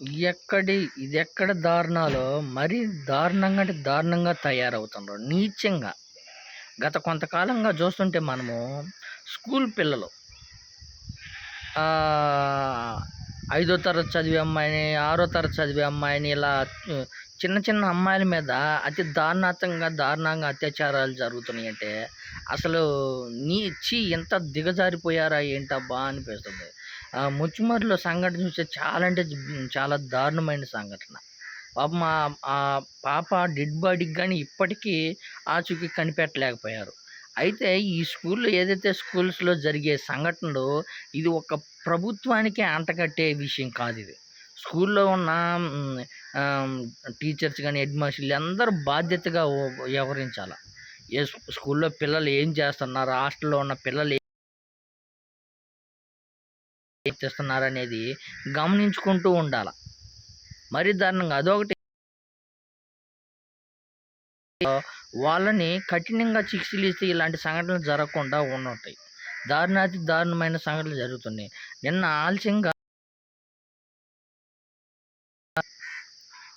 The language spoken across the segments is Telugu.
ఎక్కడి ఇది ఎక్కడ దారుణాలో మరీ దారుణంగా అంటే దారుణంగా తయారవుతున్నారు నీచంగా. గత కొంతకాలంగా చూస్తుంటే మనము స్కూల్ పిల్లలు. ఐదో తరగతి చదివే అమ్మాయిని ఆరో తరగతి చదివే అమ్మాయిని ఇలా చిన్న చిన్న అమ్మాయిల మీద అతి దారుణాతంగా దారుణంగా అత్యాచారాలు జరుగుతున్నాయి అంటే అసలు నీ చీ ఎంత దిగజారిపోయారా ఏంటబ్బా అనిపిస్తుంది. ఆ, సంఘటన చూస్తే చాలా అంటే చాలా దారుణమైన సంఘటన. పాప మా ఆ పాప డెడ్ బాడీకి కానీ ఇప్పటికీ ఆచూకీ కనిపెట్టలేకపోయారు. అయితే ఈ స్కూల్లో ఏదైతే స్కూల్స్లో జరిగే సంఘటనలు ఇది ఒక ప్రభుత్వానికి అంటకట్టే విషయం కాదు ఇది. స్కూల్లో ఉన్న టీచర్స్ కానీ హెడ్ మాస్టర్లు అందరూ బాధ్యతగా వ్యవహరించాలి. ఏ స్కూల్లో పిల్లలు ఏం చేస్తున్నారు హాస్టల్లో ఉన్న పిల్లలు తెస్తున్నారనేది గమనించుకుంటూ ఉండాలి. మరి దారుణంగా అదొకటి. వాళ్ళని కఠినంగా శిక్షలు ఇస్తే ఇలాంటి సంఘటనలు జరగకుండా ఉంటాయి దారుణాతి దారుణమైన సంఘటనలు జరుగుతున్నాయి. నిన్న ఆలస్యంగా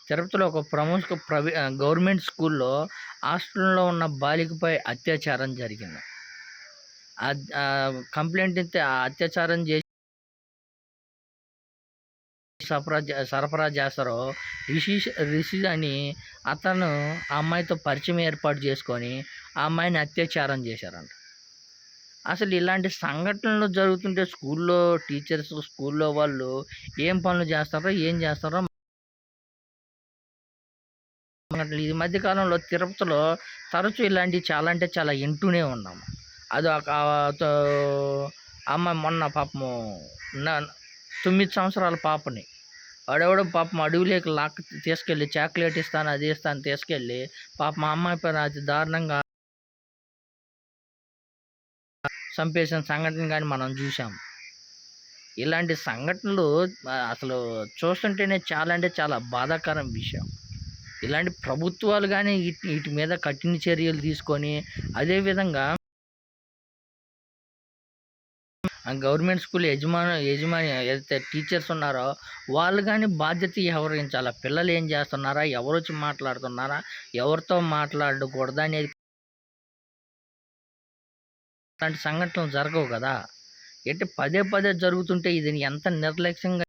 తిరుపతిలో ఒక ప్రముఖ ప్రవి గవర్నమెంట్ స్కూల్లో హాస్టల్లో ఉన్న బాలికపై అత్యాచారం జరిగింది. కంప్లైంట్ ఇస్తే ఆ అత్యాచారం చేసి సరఫరా సరఫరా చేస్తారో రిషి రిషి అని అతను ఆ అమ్మాయితో పరిచయం ఏర్పాటు చేసుకొని ఆ అమ్మాయిని అత్యాచారం చేశారంట. అసలు ఇలాంటి సంఘటనలు జరుగుతుంటే స్కూల్లో టీచర్స్ స్కూల్లో వాళ్ళు ఏం పనులు చేస్తారో ఏం చేస్తారో ఈ మధ్య కాలంలో తిరుపతిలో తరచూ ఇలాంటివి చాలా అంటే చాలా వింటూనే ఉన్నాము. అది ఒక అమ్మాయి మొన్న పాపము తొమ్మిది సంవత్సరాల పాపని. అడవడం పాపం అడవిలోకి లాక్ తీసుకెళ్ళి చాక్లెట్ ఇస్తాను అది ఇస్తాను తీసుకెళ్ళి పాప మా అమ్మాయి పైన అది దారుణంగా చంపేసిన సంఘటన కానీ మనం చూసాం ఇలాంటి సంఘటనలు అసలు చూస్తుంటేనే చాలా అంటే చాలా బాధాకరం విషయం. ఇలాంటి ప్రభుత్వాలు కానీ వీటి వీటి మీద కఠిన చర్యలు తీసుకొని అదేవిధంగా గవర్నమెంట్ స్కూల్ యజమాని యజమాని ఏదైతే టీచర్స్ ఉన్నారో వాళ్ళు కానీ బాధ్యత వ్యవహరించాలి పిల్లలు ఏం చేస్తున్నారా? ఎవరు వచ్చి మాట్లాడుతున్నారా? ఎవరితో మాట్లాడకూడదు అనేది అలాంటి సంఘటనలు జరగవు కదా. ఎట్టి పదే పదే జరుగుతుంటే ఇది ఎంత నిర్లక్ష్యంగా